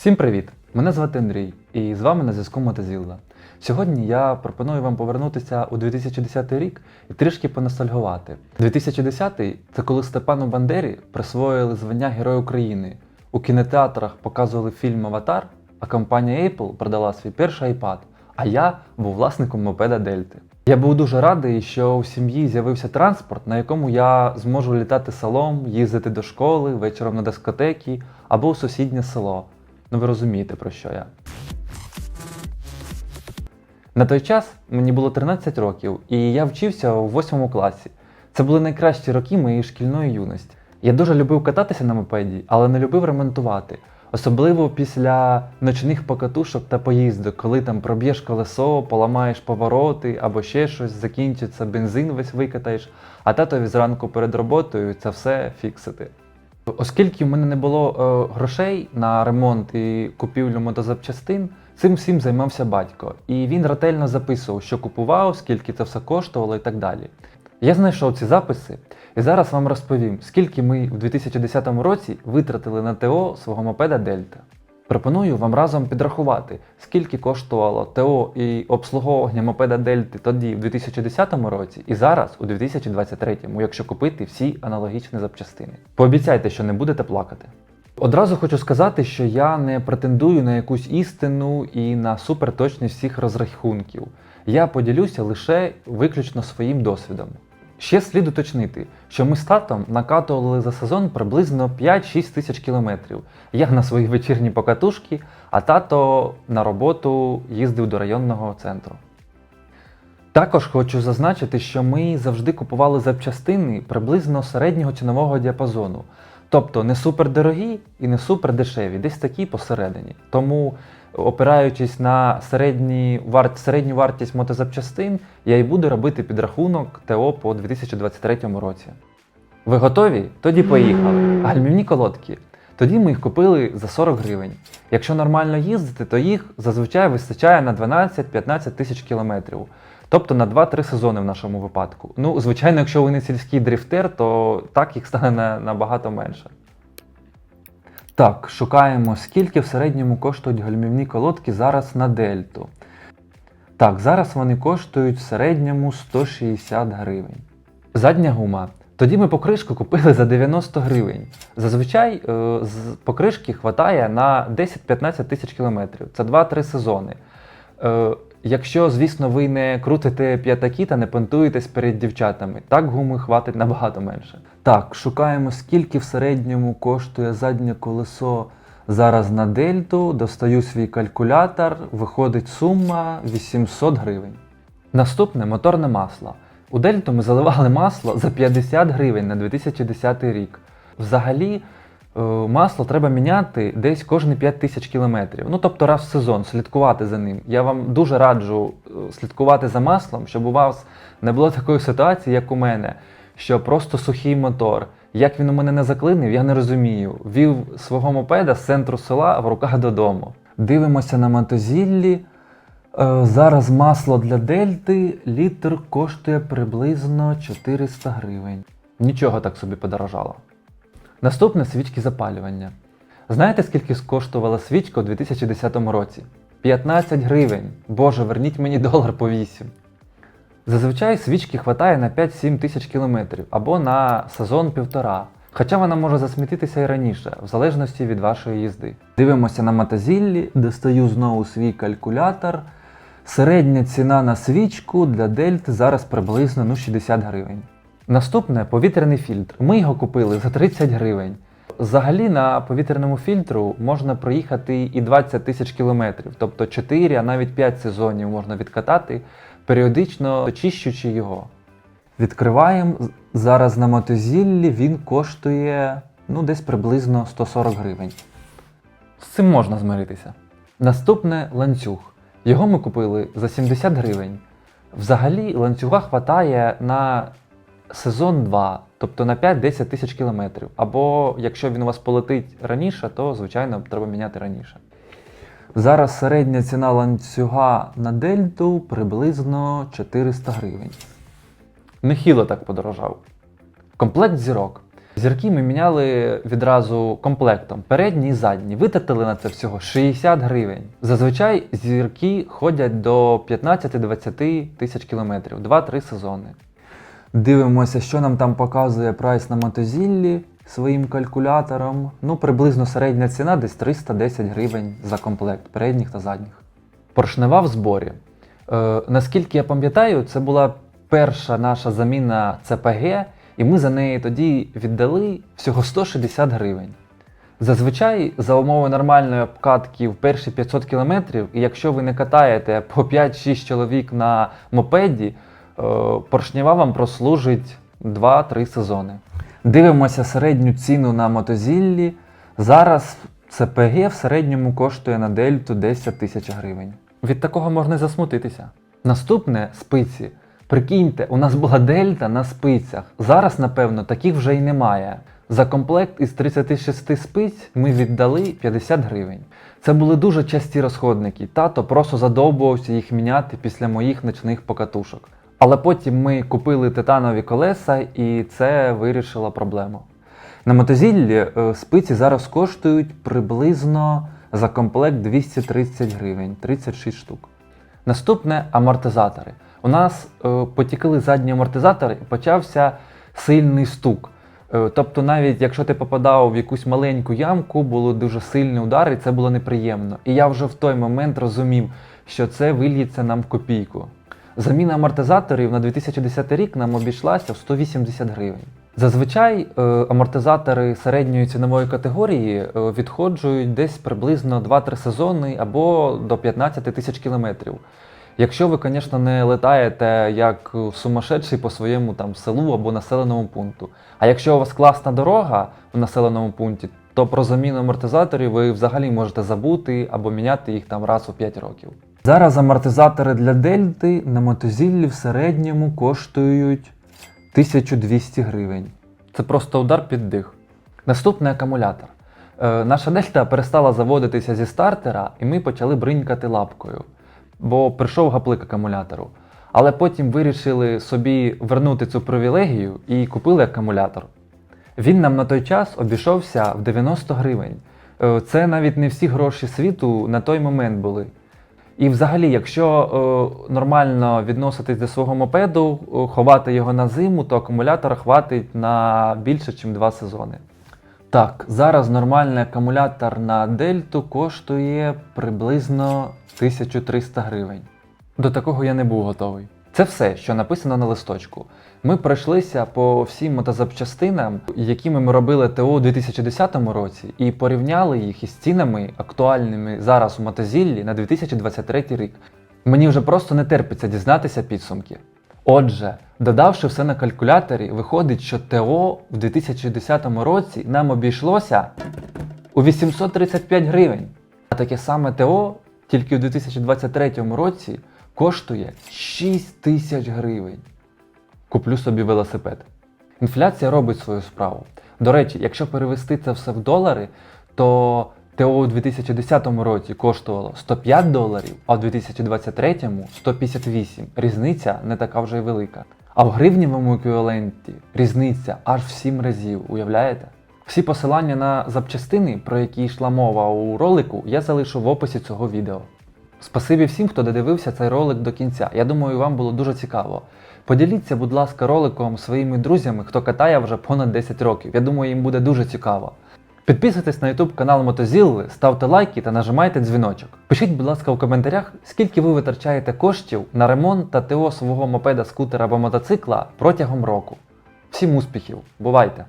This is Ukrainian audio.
Всім привіт! Мене звати Андрій, і з вами на зв'язку Мотозілда. Сьогодні я пропоную вам повернутися у 2010 рік і трішки поностальгувати. 2010 це коли Степану Бандері присвоїли звання Герой України. У кінотеатрах показували фільм Аватар, а компанія Apple продала свій перший iPad, а я був власником мопеда Дельти. Я був дуже радий, що у сім'ї з'явився транспорт, на якому я зможу літати селом, їздити до школи, вечором на дискотеки або у сусіднє село. Ну ви розумієте, про що я. На той час мені було 13 років, і я вчився у 8 класі. Це були найкращі роки моєї шкільної юності. Я дуже любив кататися на мопеді, але не любив ремонтувати. Особливо після ночних покатушок та поїздок, коли там проб'єш колесо, поламаєш повороти або ще щось, закінчиться, бензин весь викатаєш, а татові зранку перед роботою це все фіксити. Оскільки в мене не було е, грошей на ремонт і купівлю мотозапчастин, цим всім займався батько. І він ретельно записував, що купував, скільки це все коштувало і так далі. Я знайшов ці записи і зараз вам розповім, скільки ми в 2010 році витратили на ТО свого мопеда Дельта. Пропоную вам разом підрахувати, скільки коштувало ТО і обслуговування мопеда Дельти тоді в 2010 році і зараз у 2023, якщо купити всі аналогічні запчастини. Пообіцяйте, що не будете плакати. Одразу хочу сказати, що я не претендую на якусь істину і на суперточність всіх розрахунків. Я поділюся лише виключно своїм досвідом. Ще слід уточнити, що ми з татом накатували за сезон приблизно 5-6 тисяч кілометрів. Я на свої вечірні покатушки, а тато на роботу їздив до районного центру. Також хочу зазначити, що ми завжди купували запчастини приблизно середнього цінового діапазону. Тобто не супердорогі і не супердешеві, десь такі посередині. Тому, опираючись на середні, вар... середню вартість мотозапчастин, я і буду робити підрахунок ТО по 2023 році. Ви готові? Тоді поїхали. Гальмівні колодки. Тоді ми їх купили за 40 гривень. Якщо нормально їздити, то їх зазвичай вистачає на 12-15 тисяч кілометрів. Тобто на 2-3 сезони в нашому випадку. Ну, звичайно, якщо ви не сільський дрифтер, то так їх стане набагато менше. Так, шукаємо, скільки в середньому коштують гальмівні колодки зараз на дельту. Так, зараз вони коштують в середньому 160 гривень. Задня гума. Тоді ми покришку купили за 90 гривень. Зазвичай е, з покришки хватає на 10-15 тисяч кілометрів. Це 2-3 сезони. Якщо, звісно, ви не крутите п'ятаки та не понтуєтесь перед дівчатами, так гуми хватить набагато менше. Так, шукаємо, скільки в середньому коштує заднє колесо зараз на дельту. Достаю свій калькулятор, виходить сума 800 гривень. Наступне моторне масло. У Дельту ми заливали масло за 50 гривень на 2010 рік. Взагалі, масло треба міняти десь кожні 5 тисяч кілометрів. Ну тобто раз в сезон слідкувати за ним. Я вам дуже раджу е, слідкувати за маслом, щоб у вас не було такої ситуації, як у мене, що просто сухий мотор. Як він у мене не заклинив, я не розумію. Вів свого мопеда з центру села в руках додому. Дивимося на мотозіллі. Е, Зараз масло для дельти літр коштує приблизно 400 гривень. Нічого так собі подорожало. Наступне свічки запалювання. Знаєте, скільки коштувала свічка у 2010 році? 15 гривень. Боже, верніть мені долар по 8. Зазвичай свічки хватає на 5-7 тисяч кілометрів або на сезон півтора. Хоча вона може засмітитися і раніше, в залежності від вашої їзди. Дивимося на мотозіллі, достаю знову свій калькулятор. Середня ціна на свічку для дельти зараз приблизно ну, 60 гривень. Наступне повітряний фільтр. Ми його купили за 30 гривень. Взагалі на повітряному фільтру можна проїхати і 20 тисяч кілометрів, тобто 4, а навіть 5 сезонів можна відкатати, періодично очищуючи його. Відкриваємо. Зараз на мотозіллі він коштує ну, десь приблизно 140 гривень. З цим можна змиритися. Наступне ланцюг. Його ми купили за 70 гривень. Взагалі ланцюга хватає на сезон 2, тобто на 5-10 тисяч кілометрів. Або якщо він у вас полетить раніше, то звичайно треба міняти раніше. Зараз середня ціна ланцюга на дельту приблизно 400 гривень. Нехило так подорожав. Комплект зірок. Зірки ми міняли відразу комплектом, передні і задні. Витратили на це всього 60 гривень. Зазвичай зірки ходять до 15-20 тисяч кілометрів, 2-3 сезони. Дивимося, що нам там показує прайс на мотозіллі своїм калькулятором. Ну, приблизно середня ціна десь 310 гривень за комплект передніх та задніх. Поршнева в зборі. Е, наскільки я пам'ятаю, це була перша наша заміна ЦПГ, і ми за неї тоді віддали всього 160 гривень. Зазвичай за умови нормальної обкатки в перші 500 км, і якщо ви не катаєте по 5-6 чоловік на мопеді, е, поршнева вам прослужить 2-3 сезони. Дивимося середню ціну на мотозіллі. Зараз ЦПГ в середньому коштує на дельту 10 тисяч гривень. Від такого можна засмутитися. Наступне спиці. Прикиньте, у нас була дельта на спицях. Зараз, напевно, таких вже й немає. За комплект із 36 спиць ми віддали 50 гривень. Це були дуже часті розходники. Тато просто задовбувався їх міняти після моїх ночних покатушок. Але потім ми купили титанові колеса, і це вирішило проблему. На мотозіллі е, спиці зараз коштують приблизно за комплект 230 гривень, 36 штук. Наступне амортизатори. У нас е, потікли задні амортизатори і почався сильний стук. Е, тобто, навіть якщо ти попадав в якусь маленьку ямку, було дуже сильний удар, і це було неприємно. І я вже в той момент розумів, що це вильється нам в копійку. Заміна амортизаторів на 2010 рік нам обійшлася в 180 гривень. Зазвичай е, амортизатори середньої цінової категорії е, відходжують десь приблизно 2-3 сезони або до 15 тисяч кілометрів. Якщо ви, звісно, не летаєте як сумасшедший по своєму там селу або населеному пункту. А якщо у вас класна дорога в населеному пункті, то про заміну амортизаторів ви взагалі можете забути або міняти їх там раз у 5 років. Зараз амортизатори для дельти на мотозіллі в середньому коштують 1200 гривень. Це просто удар під дих. Наступний акумулятор. Е, наша дельта перестала заводитися зі стартера, і ми почали бринькати лапкою, бо прийшов гаплик акумулятору. Але потім вирішили собі вернути цю привілегію і купили акумулятор. Він нам на той час обійшовся в 90 гривень. Е, Це навіть не всі гроші світу на той момент були. І взагалі, якщо е, нормально відноситись до свого мопеду, е, ховати його на зиму, то акумулятор хватить на більше, ніж 2 сезони. Так, зараз нормальний акумулятор на дельту коштує приблизно 1300 гривень. До такого я не був готовий. Це все, що написано на листочку. Ми пройшлися по всім мотозапчастинам, якими ми робили ТО у 2010 році, і порівняли їх із цінами, актуальними зараз у мотозіллі на 2023 рік. Мені вже просто не терпиться дізнатися підсумки. Отже, додавши все на калькуляторі, виходить, що ТО в 2010 році нам обійшлося у 835 гривень. А таке саме ТО тільки у 2023 році коштує 6 тисяч гривень. Куплю собі велосипед. Інфляція робить свою справу. До речі, якщо перевести це все в долари, то ТО у 2010 році коштувало 105 доларів, а в 2023 158. Різниця не така вже й велика. А в гривневому еквіваленті різниця аж в 7 разів, уявляєте? Всі посилання на запчастини, про які йшла мова у ролику, я залишу в описі цього відео. Спасибі всім, хто додивився цей ролик до кінця. Я думаю, вам було дуже цікаво. Поділіться, будь ласка, роликом своїми друзями, хто катає вже понад 10 років. Я думаю, їм буде дуже цікаво. Підписуйтесь на YouTube канал Мотозілли, ставте лайки та нажимайте дзвіночок. Пишіть, будь ласка, у коментарях, скільки ви витрачаєте коштів на ремонт та ТО свого мопеда, скутера або мотоцикла протягом року. Всім успіхів! Бувайте!